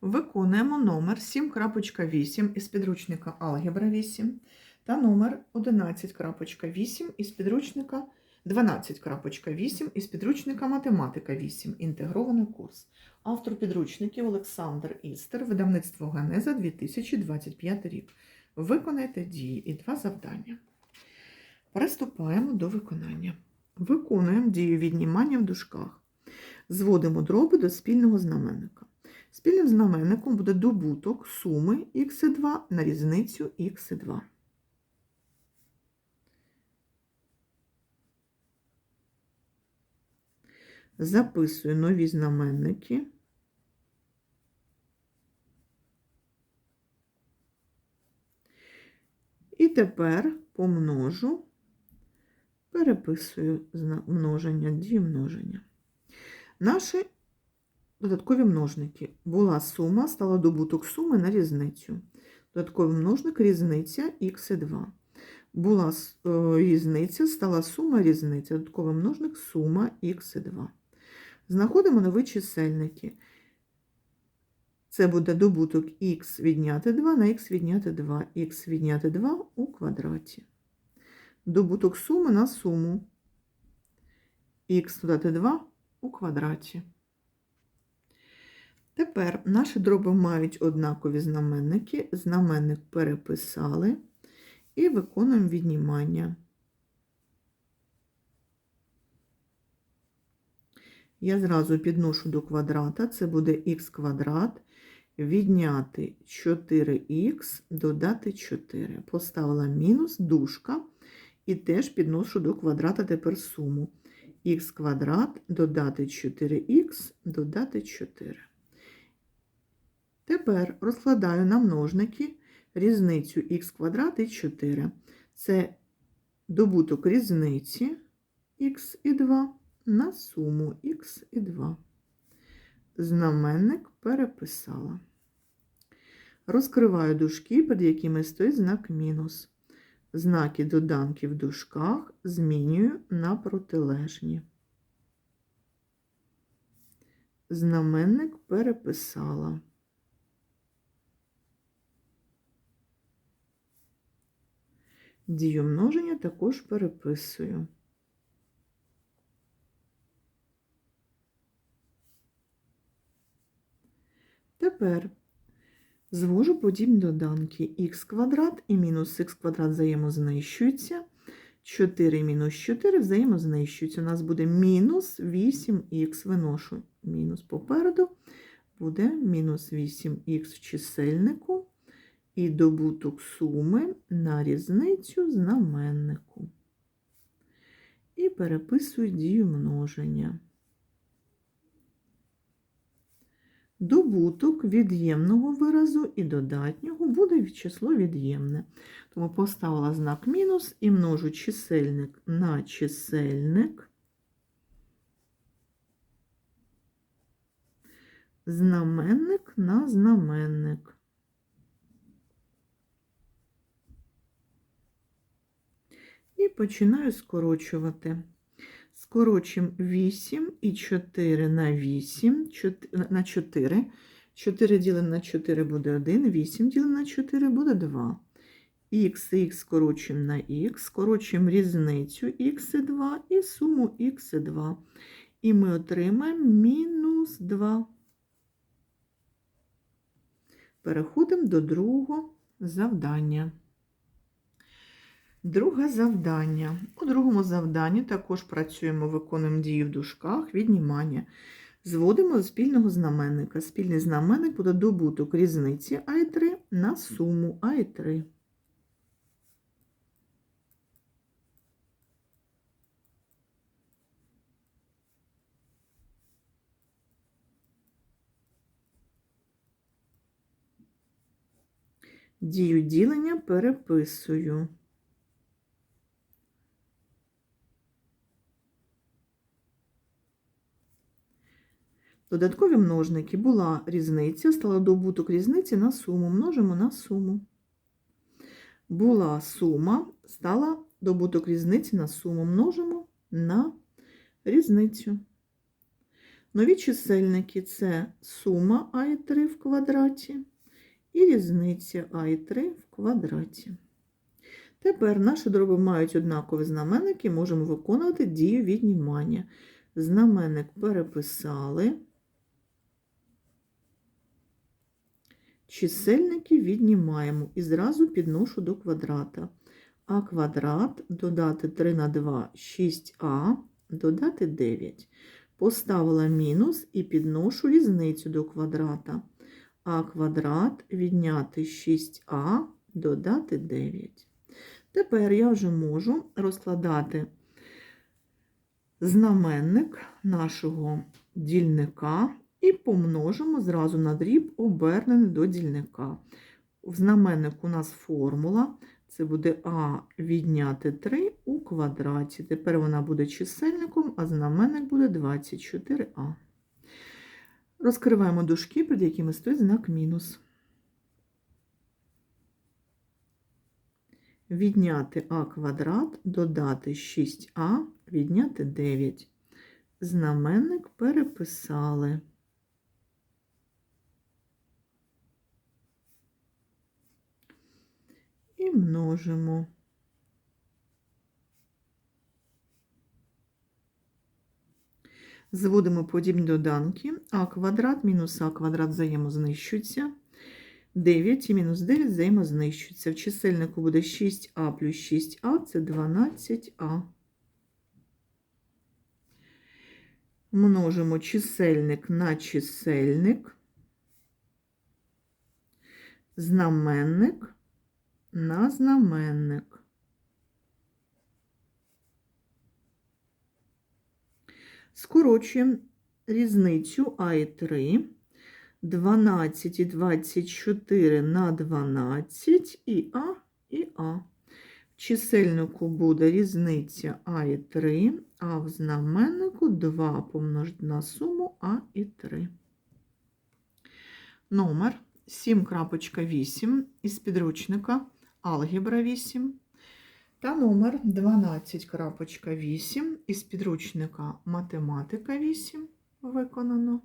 Виконуємо номер 7.8 із підручника Алгебра 8 та номер 11.8 із підручника 12.8 із підручника Математика 8. Інтегрований курс. Автор підручників Олександр Істер, видавництво Генеза 2025 рік. Виконайте дії і два завдання. Приступаємо до виконання. Виконуємо дію віднімання в дужках. Зводимо дроби до спільного знаменника. Спільним знаменником буде добуток суми х2 на різницю х2. Записую нові знаменники. І тепер помножу, переписую множення, дію множення. Наші додаткові множники. Була сума, стала добуток суми на різницю. Додатковий множник різниця х2. Була е, різниця, стала сума різниця. Додатковий множник сума х2. Знаходимо нові чисельники. Це буде добуток х відняти 2 на х відняти 2. х відняти 2 у квадраті. Добуток суми на суму. х додати 2 у квадраті. Тепер наші дроби мають однакові знаменники. Знаменник переписали і виконуємо віднімання. Я зразу підношу до квадрата, це буде х квадрат, відняти 4х, додати 4. Поставила мінус, дужка, і теж підношу до квадрата тепер суму. х квадрат, додати 4х, додати 4. Тепер розкладаю на множники різницю х квадрат і 4. Це добуток різниці х і 2 на суму х і 2. Знаменник переписала. Розкриваю дужки, перед якими стоїть знак мінус. Знаки доданки в дужках змінюю на протилежні. Знаменник переписала. Дію множення також переписую. Тепер звожу подібні доданки х квадрат і мінус х квадрат взаємознищуються. 4 мінус 4 взаємознищуються. У нас буде мінус 8х виношу. Мінус попереду буде мінус 8х в чисельнику і добуток суми на різницю знаменнику. І переписую дію множення. Добуток від'ємного виразу і додатнього буде від число від'ємне. Тому поставила знак мінус і множу чисельник на чисельник. Знаменник на знаменник. І починаю скорочувати. Скорочимо 8 і 4 на 8, на 4. 4 ділимо на 4 буде 1, 8 ділимо на 4 буде 2. Х і х скорочуємо на х, скорочуємо різницю х і 2 і суму х і 2. І ми отримаємо мінус 2. Переходимо до другого завдання. Друге завдання. У другому завданні також працюємо, виконуємо дії в дужках, віднімання. Зводимо до спільного знаменника. Спільний знаменник буде добуток різниці А3 на суму А3. Дію ділення переписую. Додаткові множники була різниця, стала добуток різниці на суму. Множимо на суму. Була сума, стала добуток різниці на суму. Множимо на різницю. Нові чисельники це сума а і 3 в квадраті і різниця а і 3 в квадраті. Тепер наші дроби мають однакові знаменники, можемо виконувати дію віднімання. Знаменник переписали. Чисельники віднімаємо і зразу підношу до квадрата. А квадрат додати 3 на 2 6а, додати 9. Поставила мінус і підношу різницю до квадрата. А квадрат відняти 6а, додати 9. Тепер я вже можу розкладати знаменник нашого дільника і помножимо зразу на дріб, обернений до дільника. В знаменник у нас формула. Це буде а відняти 3 у квадраті. Тепер вона буде чисельником, а знаменник буде 24а. Розкриваємо дужки, під якими стоїть знак мінус. Відняти а квадрат, додати 6а, відняти 9. Знаменник переписали. І множимо. Зводимо подібні доданки. А квадрат мінус а квадрат взаємознищуються. 9 і мінус 9 взаємознищуються. В чисельнику буде 6а плюс 6а, це 12а. Множимо чисельник на чисельник. Знаменник на знаменник. Скорочуємо різницю А і 3. 12 і 24 на 12 і А і А. В чисельнику буде різниця А і 3, а в знаменнику 2 помножити на суму А і 3. Номер 7.8 із підручника Алгебра 8 та номер 12.8 із підручника Математика 8 виконано.